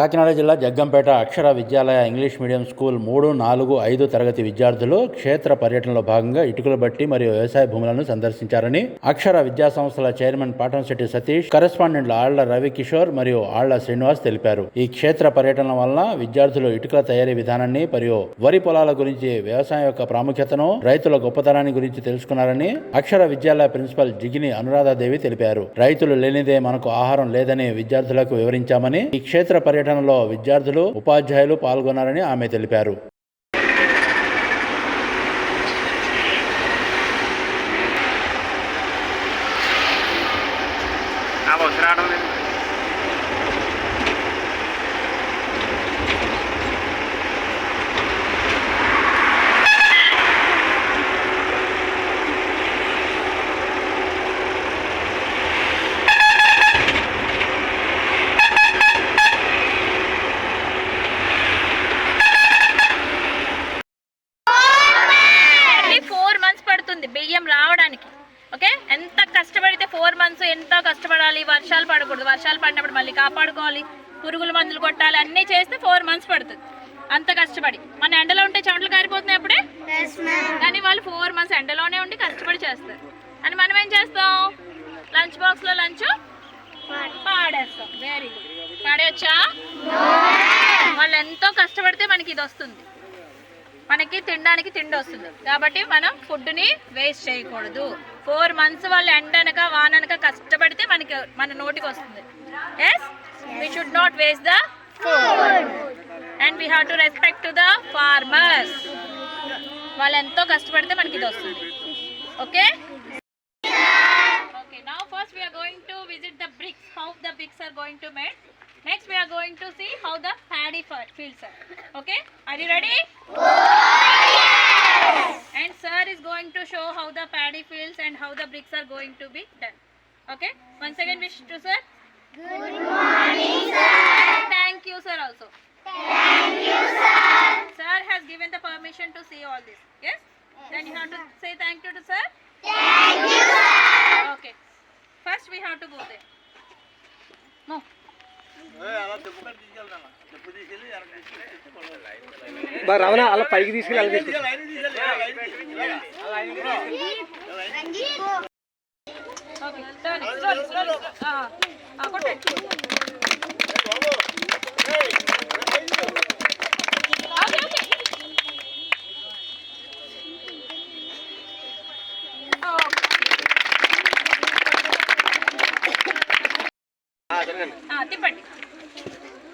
కాకినాడ జిల్లా Jaggampeta Akshara Vidyalaya English medium school మూడు నాలుగు ఐదు తరగతి విద్యార్థులు క్షేత్ర పర్యటనలో భాగంగా ఇటుకలు బట్టి మరియు వ్యవసాయ భూములను సందర్శించారని అక్షర విద్యా సంస్థల చైర్మన్ పాటంశెట్టి సతీష్ కరెస్పాండెంట్లు ఆళ్ళ రవి కిషోర్ మరియు ఆళ్ళ శ్రీనివాస్ తెలిపారు. ఈ క్షేత్ర పర్యటన వలన విద్యార్థులు ఇటుకల తయారీ విధానాన్ని మరియు వరి పొలాల గురించి వ్యవసాయం యొక్క ప్రాముఖ్యతను రైతుల గొప్పతనాన్ని గురించి తెలుసుకున్నారని అక్షర విద్యాలయ ప్రిన్సిపల్ జిగిని అనురాధాదేవి తెలిపారు. రైతులు లేనిదే మనకు ఆహారం లేదని విద్యార్థులకు వివరించామని ఈ క్షేత్ర పర్యటనలో విద్యార్థులు ఉపాధ్యాయులు పాల్గొన్నారని ఆమె తెలిపారు ఆ బస్సు రావడం లేదు ఫోర్ మంత్స్ పడుతుంది బియ్యం రావడానికి ఓకే? ఎంత కష్టపడితే ఫోర్ మంత్స్ ఎంత కష్టపడాలి? వర్షాలు పడకూడదు. వర్షాలు పడినప్పుడు మళ్ళీ కాపాడుకోవాలి. పురుగుల మందులు కొట్టాలి. అన్నీ చేస్తే ఫోర్ మంత్స్ పడుతుంది. అంత కష్టపడి. మన ఎండలో ఉంటే చెమటలు కారిపోతున్నాయి అప్పుడే? కానీ వాళ్ళు ఫోర్ మంత్స్ ఎండలోనే ఉండి కష్టపడి చేస్తారు. అని మనం ఏం చేస్తాం? లంచ్ బాక్స్లో లంచ్? పాడేస్తాం. వెరీ గుడ్ పాడేయచ్చా? వాళ్ళు ఎంతో కష్టపడితే మనకి ఇది వస్తుంది. మనకి తినడానికి తిండి వస్తుంది. కాబట్టి మనం ఫుడ్ని వేస్ట్ చేయకూడదు. ఫోర్ మంత్స్ వాళ్ళు ఎండనక వాననక కష్టపడితే మనకి మన నోటికి వస్తుంది. Yes we should not waste the food and we have to respect to the farmers వాళ్ళు ఎంతో కష్టపడితే మనకి ఇది వస్తుంది. Okay okay now first we are to visit the bricks bricks, the bricks bricks to going to made. Next we to see how the how the paddy fi- fields. Okay, are you ready? Yes! And sir is going to show how the paddy fields and how the bricks are going to be done. Okay, once again wish to sir. Good morning sir. Thank you sir also. Thank you sir. Sir has given the permission to see all this. Yes? Then you have to say thank you to sir. Okay. బా అలా పైకి తీసుకెళ్ళి అలా తిప్పండి